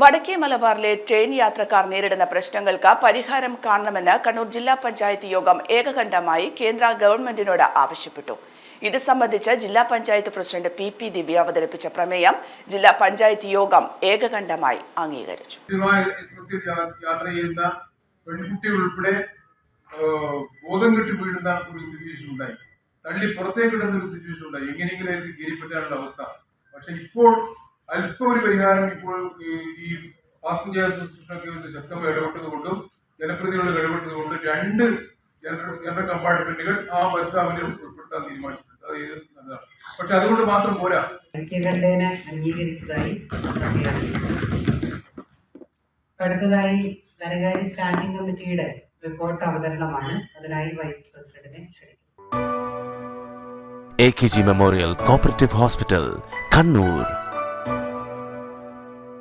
വടക്കേ മലബാറിലെ ട്രെയിൻ യാത്രക്കാർ നേരിടുന്ന പ്രശ്നങ്ങൾക്ക് പരിഹാരം കാണണമെന്ന് കണ്ണൂർ ജില്ലാ പഞ്ചായത്ത് യോഗം ഏകകണ്ഠമായി കേന്ദ്ര ഗവൺമെന്റിനോട് ആവശ്യപ്പെട്ടു. ഇത് സംബന്ധിച്ച് ജില്ലാ panchayat president P P Divya അവതരിപ്പിച്ച പ്രമേയം ജില്ലാ പഞ്ചായത്ത് യോഗം ഏകകണ്ഠമായി അംഗീകരിച്ചു. യാത്ര ചെയ്യുന്ന പെൺകുട്ടി ഉൾപ്പെടെ ബോധം കെട്ടി വീഴുന്ന ഒരു സിറ്റുവേഷൻ ഉണ്ടായി. തള്ളി പുറത്തേക്ക് ഇടുന്ന ഒരു സിറ്റുവേഷൻ ഉണ്ടായി. എങ്ങനെയെങ്കിലും അവസ്ഥ. പക്ഷെ ഇപ്പോൾ അല്പം ഒരു പരിഹാരം ഇപ്പോൾ ഈ- പാസഞ്ചർ അസോസിയേഷനൊക്കെ വന്ന് ശക്തമായി ഇടപെട്ടത് കൊണ്ടും ജനപ്രതിനിധികൾ ഇടപെട്ടത് കൊണ്ടും രണ്ട് ജനറൽ ജനറൽ കമ്പാർട്ട്മെന്റുകൾ ആ പരിശ്രമത്തിൽ ഉൾപ്പെടുത്താൻ തീരുമാനിച്ചിട്ടുണ്ട്. അത് നല്ലതാണ്? പക്ഷെ അതുകൊണ്ട് മാത്രം പോരാ. ഐക്യകണ്ഠേന അംഗീകരിച്ചതായി അടുത്തതായി ധനകാര്യ സ്റ്റാൻഡിംഗ് കമ്മിറ്റിയുടെ റിപ്പോർട്ട് അവതരണമാണ്. അതിനായി വൈസ് പ്രസിഡന്റിനെ ക്ഷണിക്കുന്നു. A K G memorial cooperative hospital Kannur